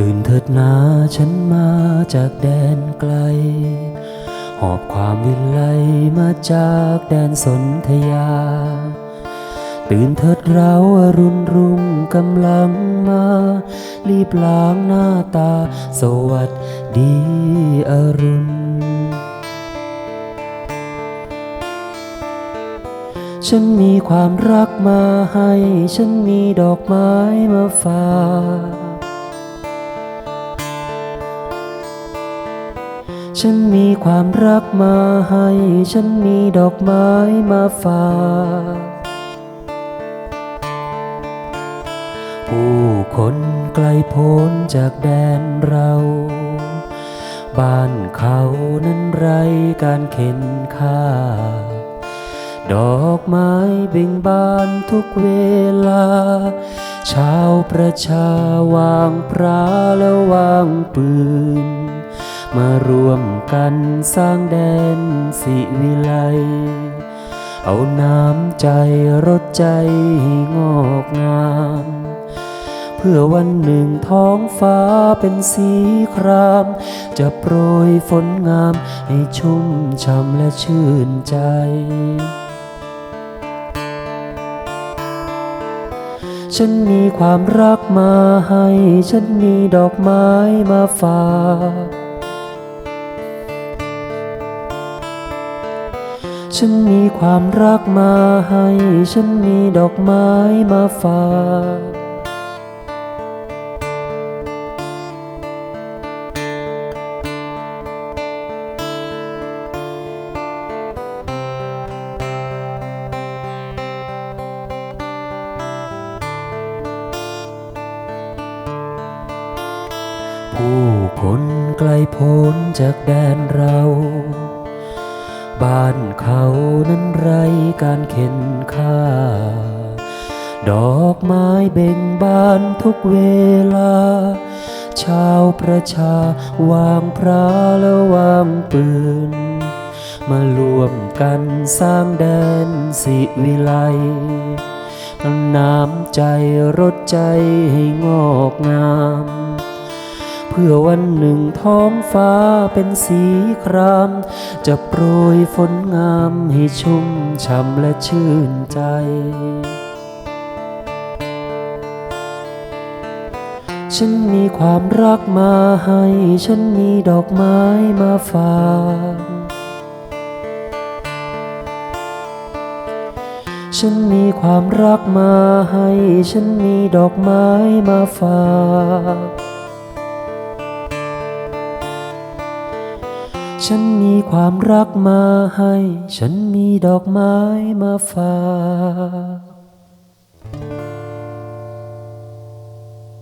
ตื่นเถิดนาฉันมาจากแดนไกล หอบความวิไลมาจากแดนสนธยา ตื่นเถิดเราอรุณรุ่งกำลังมา รีบล้างหน้าตา สวัสดีอรุณ ฉันมีความรักมาให้ ฉันมีดอกไม้มาฝาก ฉันมีความรักมาให้ ฉันมีดอกไม้มาฝากผู้คนไกลโพ้นจากแดนเรา บ้านเขานั้นไรการเข็นค่า ดอกไม้เบ่งบานทุกเวลา ชาวประชาวางพระและวางปืน มารวมกันสร้างแดนสิวิไล เอาน้ำใจรดใจงอกงาม เพื่อวันหนึ่งท้องฟ้าเป็นสีคราม จะโปรยฝนงามให้ชุ่มช่ำและชื่นใจฉันมีความรักมาให้ ฉันมีดอกไม้มาฝาก ฉันมีความรักมาให้ ฉันมีดอกไม้มาฝากผู้คนไกลพ้นจากแดนเรา บ้านเขานั้นไรการเข็นค่า ดอกไม้เบ่งบานทุกเวลา ชาวประชาวางพระและวางปืน มารวมกันสร้างแดนสิวิไลน้ำใจรดใจให้งอกงาม พื่อวันหนึ่งท้องฟ้าเป็นสีคราม จะโปรยฝนงามให้ชุ่มช่ำและชื่นใจฉันมีความรักมาให้ ฉันมีดอกไม้มาฝาก ฉันมีความรักมาให้ ฉันมีดอกไม้มาฝาก ฉันมีความรักมาให้ ฉันมีดอกไม้มาฝาก